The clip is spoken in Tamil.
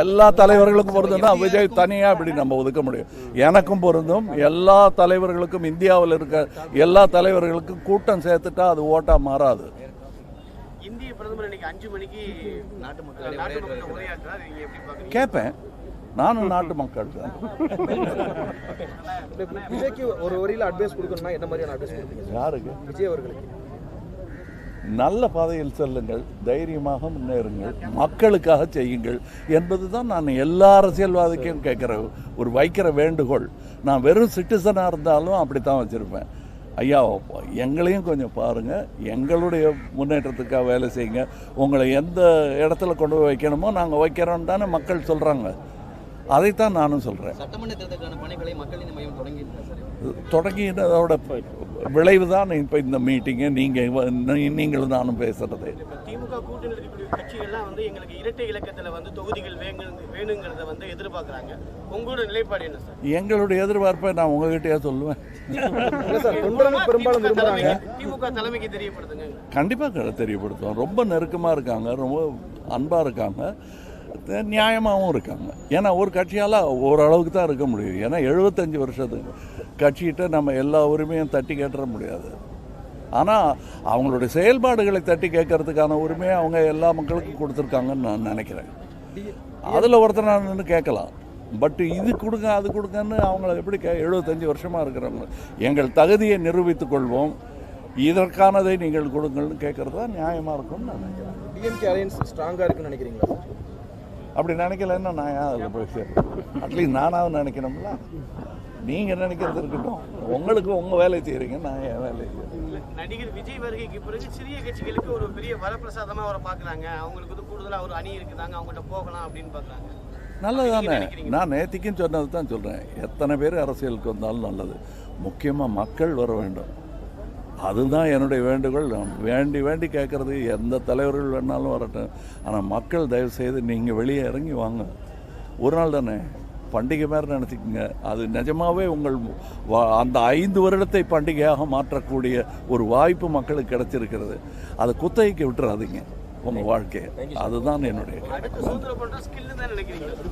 எல்லா தலைவர்களுக்கும் பொருந்தும் தான் விஜய் தனியாக இப்படி நம்ம ஒதுக்க முடியும். எனக்கும் பொருந்தும். எல்லா தலைவர்களுக்கும் இந்தியாவில் இருக்க எல்லா தலைவர்களுக்கும் கூட்டம் சேர்த்துட்டா அது ஓட்டா மாறாது. இந்திய பிரதமர் இன்னைக்கு அஞ்சு மணிக்கு நாட்டு மக்கள் நாட்டு மக்கள் உரையாற்றுறாரு. நீங்க எப்படி பாக்குறீங்க கேட்பேன் நானும் நாட்டு மக்கள் தான். ஒரு வரியில அட்வைஸ் கொடுக்கணும்னா என்ன மாதிரியான அட்வைஸ் கொடுப்பீங்க? யாருக்கு? விஜய் அவர்களுக்கு. நல்ல பாதையில் செல்லுங்கள் தைரியமாக முன்னேறுங்கள் மக்களுக்காக செய்யுங்கள் என்பது தான் நான் எல்லா அரசியல்வாதிக்கும் கேட்குற ஒரு வைக்கிற வேண்டுகோள். நான் வெறும் சிட்டிசனாக இருந்தாலும் அப்படி தான் வச்சுருப்பேன். ஐயா எங்களையும் கொஞ்சம் பாருங்கள் எங்களுடைய முன்னேற்றத்துக்காக வேலை செய்யுங்க. உங்களை எந்த இடத்துல கொண்டு போய் வைக்கணுமோ நாங்கள் வைக்கிறோம் தானே மக்கள் சொல்கிறாங்க அதைத்தான் நானும் சொல்கிறேன் தொடங்கினதோட விளைவு தான் இப்போ இந்த மீட்டிங்கு நீங்கள் நீங்களும் நானும் பேசுகிறது திமுக கூட்டணி கட்சிகள்லாம் வந்து எங்களுக்கு இரட்டை இலக்கத்துல வந்து தொகுதிகள் வேணுங்கிறத வந்து எதிர்பார்க்கறாங்க. உங்களோட நிலைப்பாடு என்ன சார்? எங்களுடைய எதிர்பார்ப்பை நான் உங்ககிட்டயே சொல்லுவேன். பெரும்பாலும் தலைமைக்கு- திமுக தலைமைக்கு தெரியப்படுத்துங்க. கண்டிப்பாக தெரியப்படுத்துவோம். ரொம்ப நெருக்கமாக இருக்காங்க. ரொம்ப அன்பாக இருக்காங்க. நியாயமாகவும் இருக்காங்க. ஏன்னா ஒரு கட்சியால் ஓரளவுக்கு தான் இருக்க முடியும் ஏன்னா எழுபத்தஞ்சு வருஷத்துக்கு கட்சிகிட்ட நம்ம எல்லா உரிமையும் தட்டி கேட்டுற முடியாது. ஆனால் அவங்களுடைய செயல்பாடுகளை தட்டி கேட்கறதுக்கான உரிமையை அவங்க எல்லா மக்களுக்கும் கொடுத்துருக்காங்கன்னு நான் நினைக்கிறேன். அதில் ஒருத்தர் நான் நின்று கேட்கலாம். பட் இது கொடுங்க அது கொடுங்கன்னு அவங்கள எப்படி கே எழுபத்தஞ்சு வருஷமாக இருக்கிறவங்க. எங்கள் தகுதியை நிரூபித்துக் கொள்வோம். இதற்கானதை நீங்கள் கொடுங்கள்னு கேட்குறது தான் நியாயமாக இருக்கும்னு நான் நினைக்கிறேன். டிஎம்கே அலையன்ஸ் ஸ்ட்ராங்காக இருக்குன்னு நினைக்கிறீங்களா அப்படி நினைக்கலன்னா நான் ஏன் அதில் போய் சேர்றேன் அட்லீஸ்ட் நானாவது நினைக்கணும்ல. நீங்கள் நினைக்கிறது இருக்கட்டும். உங்களுக்கு உங்கள் வேலையை செய்கிறீங்க நான் என் வேலையை செய்கிறேன் நடிகர் விஜய் வருகைக்கு பிறகு சிறிய கட்சிகளுக்கு ஒரு பெரிய வரப்பிரசாதமா அவரை பாக்குறாங்க அவங்களுக்கு வந்து கூடுதலா ஒரு அணி இருக்குதாங்க அவங்ககிட்ட போகலாம் அப்படின்னு பாக்குறாங்க நல்லது தானே? நான் நேத்திக்கும் சொன்னது தான் சொல்கிறேன் எத்தனை பேர் அரசியலுக்கு வந்தாலும் நல்லது. முக்கியமாக மக்கள் வர வேண்டும். அதுதான் என்னுடைய வேண்டுகோள். வேண்டி வேண்டி கேட்குறது எந்த தலைவர்கள் வேணாலும் வரட்டும். ஆனால் மக்கள் தயவு செய்து நீங்கள் வெளியே இறங்கி வாங்க. ஒரு நாள் தானே பண்டிகை மாதிரி நினச்சிக்கோங்க. அது நிஜமாவே உங்கள் வா- அந்த ஐந்து வருடத்தை பண்டிகையாக மாற்றக்கூடிய ஒரு வாய்ப்பு மக்களுக்கு கிடைச்சிருக்கிறது. அதை குத்தகைக்கு விட்டுறாதீங்க உங்கள் வாழ்க்கையை. அதுதான் என்னுடைய